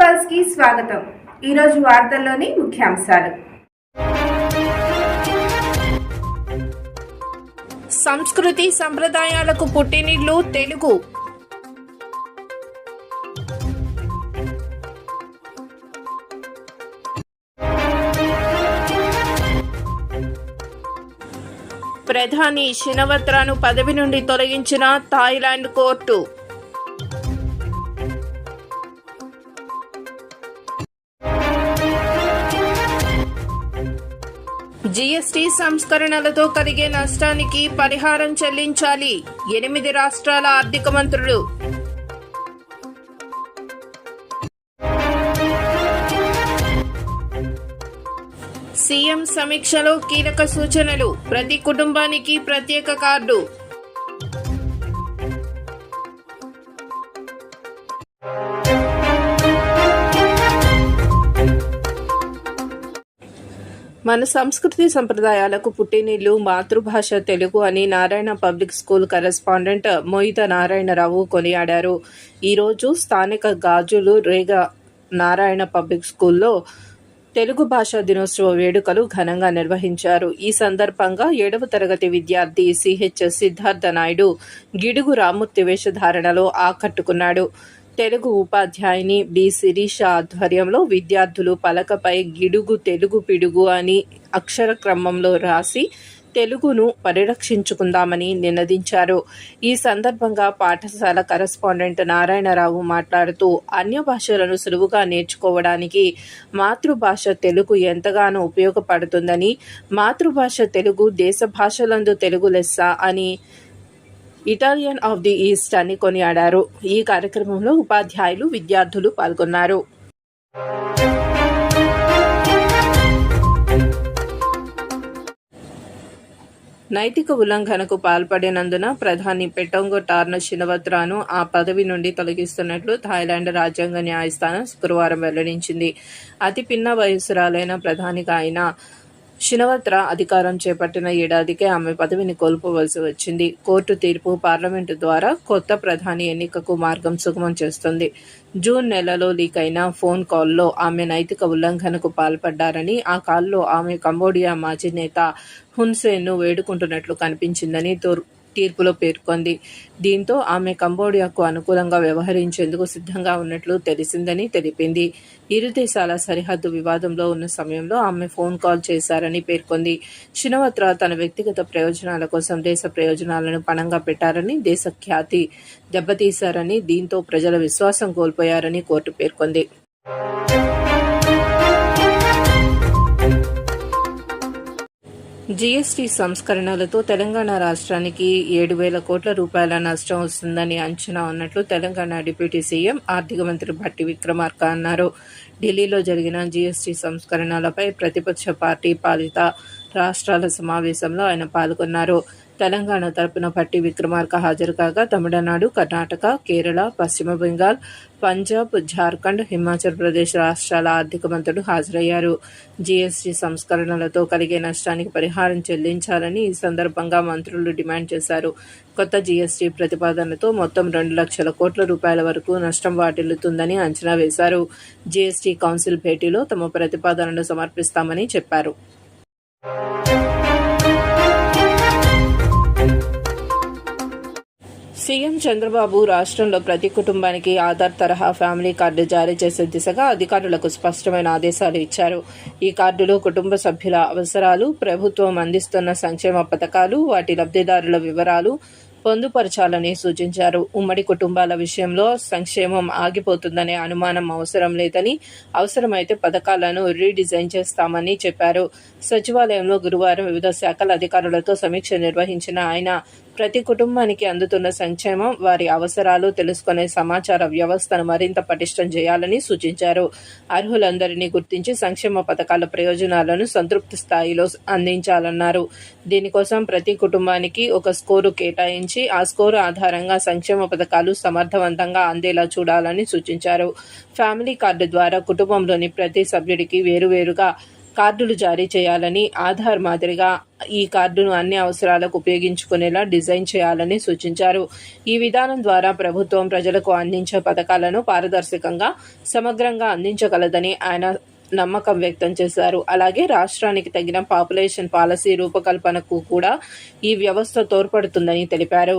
పల్స్కి స్వాగతం. ఈరోజు వార్తల్లోని ముఖ్యాంశాలు. సంస్కృతి సంప్రదాయాలకు పుట్టినిల్లు తెలుగు. ప్రధాని శినవత్రాను పదవి నుండి తొలగించిన థాయిలాండ్ కోర్టు. జీఎస్టీ సంస్కరణలతో కలిగే నష్టానికి పరిహారం చెల్లించాలి. ఎనిమిది రాష్ట్రాల ఆర్థిక మంత్రులు. సీఎం సమీక్షలో కీలక సూచనలు. ప్రతి కుటుంబానికి ప్రత్యేక కార్డు. మన సంస్కృతి సంప్రదాయాలకు పుట్టినిల్లు మాతృభాష తెలుగు అని Narayana public school correspondent Moitha Narayanarao కొనియాడారు. ఈరోజు స్థానిక గాజులు రేగ నారాయణ పబ్లిక్ స్కూల్లో తెలుగు భాషా దినోత్సవ వేడుకలు ఘనంగా నిర్వహించారు. ఈ సందర్భంగా ఏడవ తరగతి విద్యార్థి సిహెచ్ సిద్ధార్థ నాయుడు గిడుగు రామూర్తి వేషధారణలో ఆకట్టుకున్నాడు. తెలుగు ఉపాధ్యాయుని బి శిరీష ఆధ్వర్యంలో విద్యార్థులు పలకపై గిడుగు తెలుగు పిడుగు అని అక్షర క్రమంలో రాసి తెలుగును పరిరక్షించుకుందామని నినదించారు. ఈ సందర్భంగా పాఠశాల కరెస్పాండెంట్ నారాయణరావు మాట్లాడుతూ అన్య భాషలను సులువుగా నేర్చుకోవడానికి మాతృభాష తెలుగు ఎంతగానో ఉపయోగపడుతుందని మాతృభాష తెలుగు దేశ భాషలందు తెలుగు లెస్స అని ఇటాలియన్ ఆఫ్ ది ఈస్ట్ అని కొనియాడారు. ఈ కార్యక్రమంలో ఉపాధ్యాయులు విద్యార్థులు పాల్గొన్నారు. నైతిక ఉల్లంఘనకు పాల్పడినందున ప్రధాని పెటోంగో టార్న శినవత్రాను ఆ పదవి నుండి తొలగిస్తున్నట్లు థాయిలాండ్ రాజ్యాంగ న్యాయస్థానం శుక్రవారం వెల్లడించింది. అతి పిన్న వయస్సురాలైన ప్రధానిగా ఆయన షినవత్ర అధికారం చేపట్టిన ఏడాదికే ఆమె పదవిని కోల్పోవలసి వచ్చింది. కోర్టు తీర్పు పార్లమెంటు ద్వారా కొత్త ప్రధాని ఎన్నికకు మార్గం సుగమం చేస్తుంది. జూన్ నెలలో లీక్ అయిన ఫోన్ కాల్లో ఆమె నైతిక ఉల్లంఘనకు పాల్పడ్డారని ఆ కాల్లో ఆమె కంబోడియా మాజీ నేత హున్సేన్ను వేడుకుంటున్నట్లు కనిపించిందని తీర్పులో పేర్కొంది. దీంతో ఆమె కంబోడియాకు అనుకూలంగా వ్యవహరించేందుకు సిద్ధంగా ఉన్నట్లు తెలిసిందని తెలిపింది. ఇరు దేశాల సరిహద్దు వివాదంలో ఉన్న సమయంలో ఆమె ఫోన్ కాల్ చేశారని పేర్కొంది. చినవత్ర తన వ్యక్తిగత ప్రయోజనాల కోసం దేశ ప్రయోజనాలను పణంగా పెట్టారని దేశ ఖ్యాతి దెబ్బతీశారని దీంతో ప్రజల విశ్వాసం కోల్పోయారని కోర్టు పేర్కొంది. జీఎస్టీ సంస్కరణలతో తెలంగాణ రాష్ట్రానికి ఏడు వేల కోట్ల రూపాయల నష్టం వస్తుందని అంచనా ఉన్నట్లు తెలంగాణ డిప్యూటీ సీఎం ఆర్థిక మంత్రి భట్టి విక్రమార్క అన్నారు. ఢిల్లీలో జరిగిన జీఎస్టీ సంస్కరణలపై ప్రతిపక్ష పార్టీ పాలిత రాష్ట్రాల సమావేశంలో ఆయన పాల్గొన్నారు. తెలంగాణ తరపున పట్టి విక్రమార్క హాజరు కాగా తమిళనాడు కర్ణాటక కేరళ పశ్చిమ బెంగాల్ పంజాబ్ జార్ఖండ్ హిమాచల్ ప్రదేశ్ రాష్ట్రాల ఆర్థిక మంత్రులు హాజరయ్యారు. జీఎస్టీ సంస్కరణలతో కలిగే నష్టానికి పరిహారం చెల్లించాలని ఈ సందర్భంగా మంత్రులు డిమాండ్ చేశారు. కొత్త జీఎస్టీ ప్రతిపాదనతో మొత్తం రెండు లక్షల కోట్ల రూపాయల వరకు నష్టం వాటిల్లుతుందని అంచనా వేశారు. జీఎస్టీ కౌన్సిల్ భేటీలో తమ ప్రతిపాదనను సమర్పిస్తామని చెప్పారు. సీఎం చంద్రబాబు రాష్ట్రంలో ప్రతి కుటుంబానికి ఆధార్ తరహా ఫ్యామిలీ కార్డు జారీ చేసే దిశగా అధికారులకు స్పష్టమైన ఆదేశాలు ఇచ్చారు. ఈ కార్డులో కుటుంబ సభ్యుల అవసరాలు ప్రభుత్వం అందిస్తున్న సంక్షేమ పథకాలు వాటి లబ్ధిదారుల వివరాలు పొందుపరచాలని సూచించారు. ఉమ్మడి కుటుంబాల విషయంలో సంక్షేమం ఆగిపోతుందనే అనుమానం అవసరం లేదని అవసరమైతే పథకాలను రీడిజైన్ చేస్తామని చెప్పారు. సచివాలయంలో గురువారం వివిధ శాఖల అధికారులతో సమీక్ష నిర్వహించిన ఆయన ప్రతి కుటుంబానికి అందుతున్న సంక్షేమం వారి అవసరాలు తెలుసుకునే సమాచార వ్యవస్థను మరింత పటిష్టం చేయాలని సూచించారు. అర్హులందరినీ గుర్తించి సంక్షేమ పథకాల ప్రయోజనాలను సంతృప్తి స్థాయిలో అందించాలన్నారు. దీనికోసం ప్రతి కుటుంబానికి ఒక స్కోరు కేటాయించి ఆ స్కోరు ఆధారంగా సంక్షేమ పథకాలు సమర్థవంతంగా అందేలా చూడాలని సూచించారు. ఫ్యామిలీ కార్డు ద్వారా కుటుంబంలోని ప్రతి సభ్యుడికి వేరువేరుగా కార్డులు జారీ చేయాలని ఆధార్ మాదిరిగా ఈ కార్డును అన్ని అవసరాలకు ఉపయోగించుకునేలా డిజైన్ చేయాలని సూచించారు. ఈ విధానం ద్వారా ప్రభుత్వం ప్రజలకు అందించే పథకాలను పారదర్శకంగా సమగ్రంగా అందించగలదని ఆయన నమ్మకం వ్యక్తం చేశారు. అలాగే రాష్ట్రానికి తగిన పాపులేషన్ పాలసీ రూపకల్పనకు కూడా ఈ వ్యవస్థ తోడ్పడుతుందని తెలిపారు.